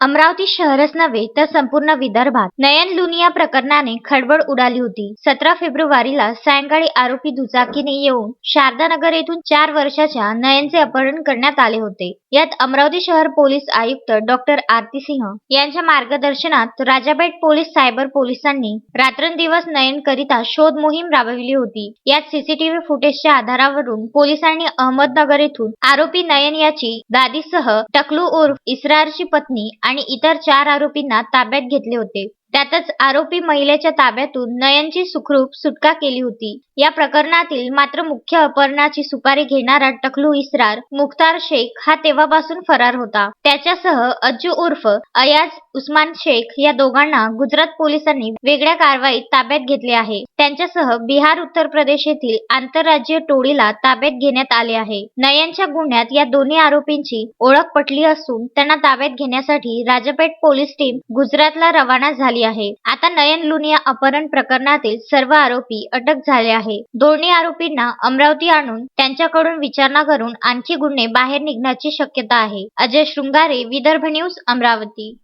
अमरावती शहरच नव्हे तर संपूर्ण विदर्भात. नयन लुनिया प्रकरणाने खळबळ उडाली होती. सतरा फेब्रुवारीला सायंकाळी आरोपी दुचाकीने येऊन शारदानगर येथून चार वर्षाच्या नयनचे अपहरण करण्यात आले होते. यात अमरावती शहर पोलीस आयुक्त डॉक्टर आरती सिंह यांच्या मार्गदर्शनात राजाबेट पोलीस सायबर पोलिसांनी रात्रंदिवस नयन करिता शोध मोहीम राबविली होती. यात सीसीटीव्ही फुटेजच्या आधारावरून पोलिसांनी अहमदनगर येथून आरोपी नयन याची दादीसह टकलू उर्फ इस्रारची पत्नी आणि इतर चार आरोपींना ताब्यात घेतले होते. त्यातच आरोपी महिलेच्या ताब्यातून नयनची सुखरूप सुटका केली होती. या प्रकरणातील मात्र मुख्य अपहरणाची सुपारी घेणारा टकलू इस्रार मुख्तार शेख हा तेव्हापासून फरार होता. त्याच्यासह अज्जू उर्फ अयाज उस्मान शेख या दोघांना गुजरात पोलिसांनी वेगळ्या कारवाईत ताब्यात घेतले आहे. त्यांच्यासह बिहार उत्तर प्रदेश येथील आंतरराज्यीय टोळीला ताब्यात घेण्यात आले आहे. नयनच्या गुन्ह्यात या दोन्ही आरोपींची ओळख पटली असून त्यांना ताब्यात घेण्यासाठी राजपेठ पोलीस टीम गुजरातला रवाना झाली आहे. आता नयन लुनिया अपहरण प्रकरणातील सर्व आरोपी अटक झाले आहे. दोन्ही आरोपींना अमरावती आणून त्यांच्याकडून विचारणा करून आणखी गुन्हे बाहेर निघण्याची शक्यता आहे. अजय शृंगारे विदर्भ न्यूज अमरावती.